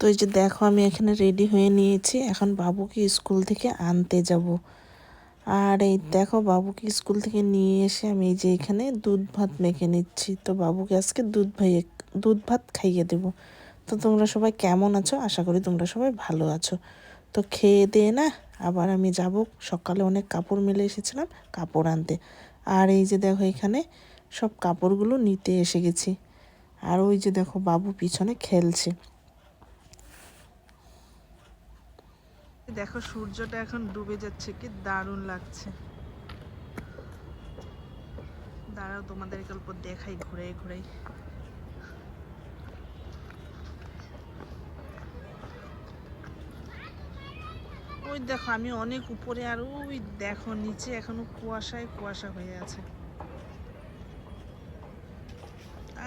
তো এই যে দেখো, আমি এখানে রেডি হয়ে নিয়েছি। এখন বাবুকে স্কুল থেকে আনতে যাব। আর এই দেখো, বাবুকে স্কুল থেকে নিয়ে এসে আমি এই যে এখানে দুধ ভাত মেখে নিচ্ছি। তো বাবুকে আজকে দুধ ভাই, দুধ ভাত খাইয়ে দেব। তো তোমরা সবাই কেমন আছো? আশা করি তোমরা সবাই ভালো আছো। তো খেয়ে দিয়ে না, আবার আমি যাব। সকালে অনেক কাপড় মেলে এসেছিলাম, কাপড় আনতে। আর এই যে দেখো, এখানে সব কাপড়গুলো নিতে এসে গেছি। আর ওই যে দেখো, বাবু পিছনে খেলছে। দেখো, সূর্যটা এখন ডুবে যাচ্ছে কি? দারুণ লাগছে। দাঁড়াও তোমাদের গল্প দেখাই ঘুরে ঘুরে ওই দেখো, আমি অনেক উপরে আর ওই দেখো, নিচে এখনও কুয়াশায় কুয়াশা হয়ে আছে।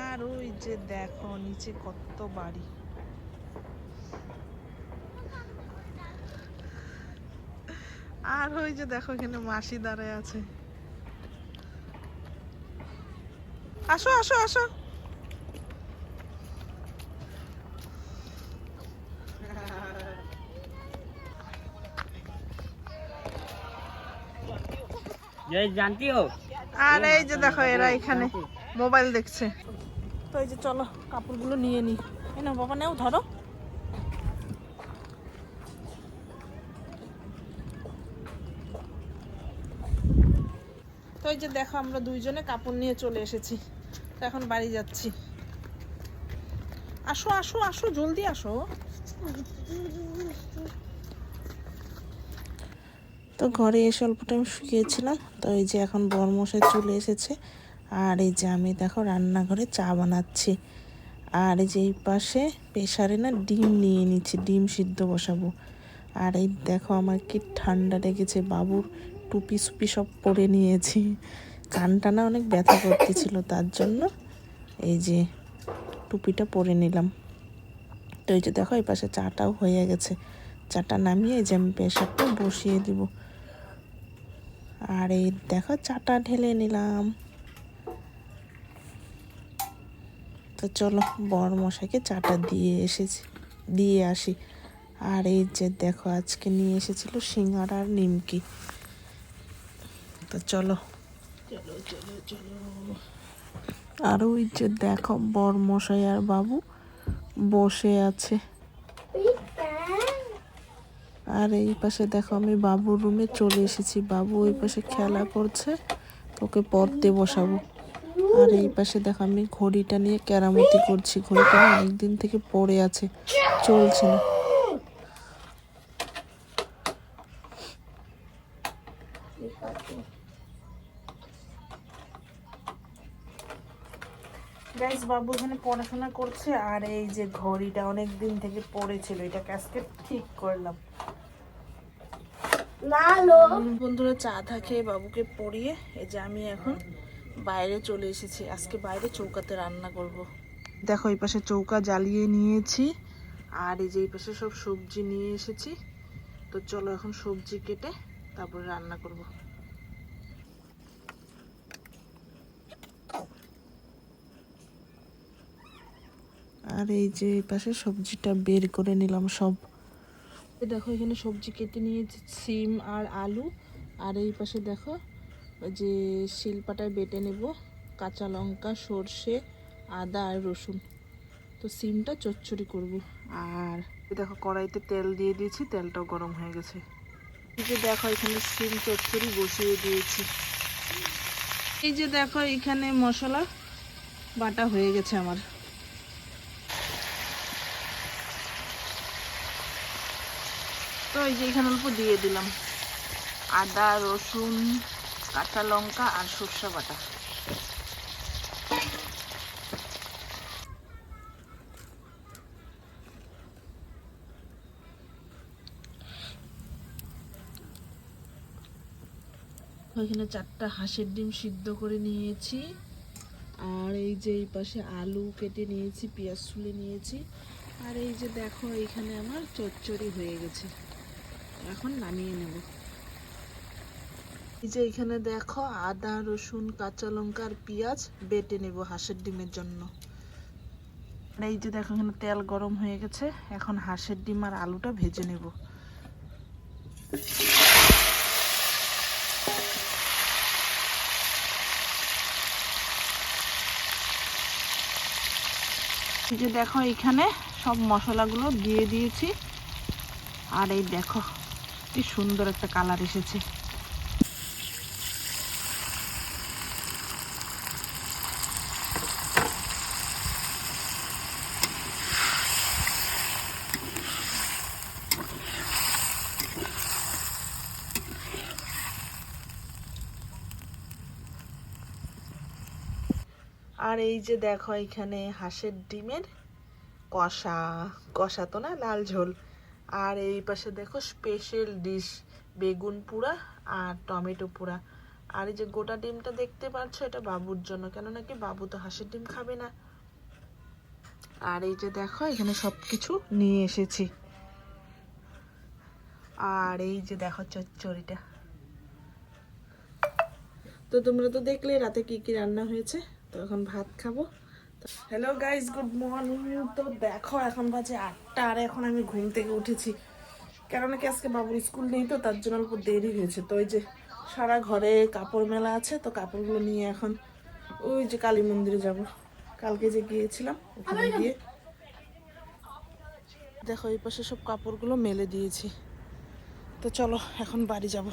আর ওই যে দেখো, নিচে কত বাড়ি। আর ওই যে দেখো এখানে মাসি দাঁড়ায় আছে। আসো আসো আসো। আর এই যে দেখো এরা এখানে মোবাইল দেখছে। তো এই যে চলো কাপড়গুলো নিয়ে নি। না বাবা নেও ধরো। তো এই যে দেখো, আমরা দুইজনে কাপড় নিয়ে চলে এসেছি। তো এখন বাড়ি যাচ্ছি। আসো আসো আসো, জলদি আসো। তো ঘরে এসে অল্প টাইম শুকিয়েছিলাম, তো এই যে এখন বরমশাই চলে এসেছে। আর এই যে আমি দেখো রান্নাঘরে চা বানাচ্ছি। আর এই যে এই পাশে প্রেশারে না ডিম নিয়ে নিচ্ছি, ডিম সিদ্ধ বসাবো। আর এই দেখো আমার কি ঠান্ডা লেগেছে বাবুর। টুপি সুপি সব পরে নিয়েছি। কানটা না অনেক ব্যথা করতেছিল, তার জন্য এই যে টুপিটা পরে নিলাম। তো এই যে দেখো, এই পাশে চাটাও হয়ে গেছে। চাটা নামিয়ে এই যে আমি প্রেশারটা বসিয়ে দিব। আর এই দেখো, চাটা ঢেলে নিলাম। তো চলো, বর মশাইকে চাটা দিয়ে এসেছি, দিয়ে আসি। আর এই যে দেখো, আজকে নিয়ে এসেছিল সিঙ্গার আর নিমকি। তো চলো। চলো চলো চলো। আর ওই যে দেখো বর মশাই আর বাবু বসে আছে। আর এই পাশে দেখো আমি বাবুর রুমে চলে এসেছি। বাবু ওই পাশে খেলা করছে ওকে পড়তে বসাবো। আর এই পাশে দেখো আমি ঘড়িটা নিয়ে কেরামতি করছি। ঘড়িটা অনেকদিন থেকে পড়ে আছে চলছে না। গাইস বাবু এখানে পড়াশোনা করছে আর এই যে ঘড়িটা অনেক দিন থেকে পড়েছিল এটাকে আজকে ঠিক করলাম বন্ধুরা চা থা খেয়ে বাবুকে পড়িয়ে এই যে আমি এখন বাইরে চলে এসেছি আজকে বাইরে চৌকাতে রান্না করব। দেখো এই পাশে চৌকা জ্বালিয়ে নিয়েছি আর এই যে এই পাশে সব সবজি নিয়ে এসেছি তো চলো এখন সবজি কেটে তারপরে রান্না করব। আর এই যে পাশে সবজিটা বের করে নিলাম সব। দেখো, এখানে সবজি কেটে নিয়েছি, সিম আর আলু। আর এই পাশে দেখো যে শিলপাটায় বেটে নেব কাঁচা লঙ্কা, সর্ষে, আদা আর রসুন। তো সিমটা চচ্চড়ি করব। আর দেখো, কড়াইতে তেল দিয়ে দিয়েছি, তেলটাও গরম হয়ে গেছে। এই যে দেখো, এখানে সিম চচ্চড়ি বসিয়ে দিয়েছি। এই যে দেখো, এখানে মশলা বাটা হয়ে গেছে আমার। তো এই যে এখানে অল্প দিয়ে দিলাম। আদা, রসুন, কাঁচা লঙ্কা আর সর্ষে বাটা। ওইখানে চারটা হাঁসের ডিম সিদ্ধ করে নিয়েছি। আর এই যে এই পাশে আলু কেটে নিয়েছি, পেঁয়াজ ছুলে নিয়েছি। আর এই যে দেখো, এখানে আমার চচ্চড়ি হয়ে গেছে। এখন নামিয়ে নেব। এই যে এখানে দেখো আদা, রসুন, কাঁচা লঙ্কা আর পেঁয়াজ বেটে নেব হাঁসের ডিমের জন্য। আর এই যে দেখো এখানে তেল গরম হয়ে গেছে, এখন হাঁসের ডিম আর আলুটা ভেজে নেব। যে দেখো এখানে সব মশলাগুলো দিয়ে দিয়েছি। আর এই দেখো কি সুন্দর একটা কালার এসেছে। আর এই যে দেখো এখানে হাঁসের ডিমের কষা। কষা তো না, লাল ঝোল। আর এই পাশে দেখো স্পেশাল ডিশ বেগুন পোড়া আর টমেটো পোড়া আর এই যে গোটা ডিমটা দেখতে পাচ্ছ, এটা বাবুর জন্য কেন নাকি বাবু তো হাঁসের ডিম খাবে না। আর এই যে দেখো, এখানে সব কিছু নিয়ে এসেছি। আর এই যে দেখো চচ্চড়িটা। তো তোমরা তো দেখলে, রাতে কি কি রান্না হয়েছে? তো এখন ভাত খাব। হ্যালো গাইস গুড মর্নিং তো দেখো, এখন বাজে আটটা, আর এখন আমি ঘুম থেকে উঠেছি। কেন নাকি আজকে বাবুর স্কুল নেই তো, তার জন্য অল্প দেরি হয়েছে। তো ওই যে সারা ঘরে কাপড় মেলা আছে, তো কাপড়গুলো নিয়ে এখন ওই যে কালী মন্দিরে যাব। কালকে যে গিয়েছিলাম, ওখানে গিয়ে দেখো, এই পাশে সব কাপড়গুলো মেলে দিয়েছি। তো চলো, এখন বাড়ি যাব।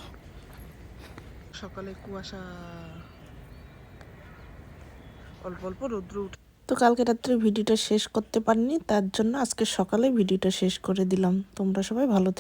সকালে কুয়াশা। অল্প অল্প রৌদ্র উঠে তো কালকে রাত্রে ভিডিওটা শেষ করতে পারিনি, তার জন্য আজকে সকালে ভিডিওটা শেষ করে দিলাম। তোমরা সবাই ভালো থেকো।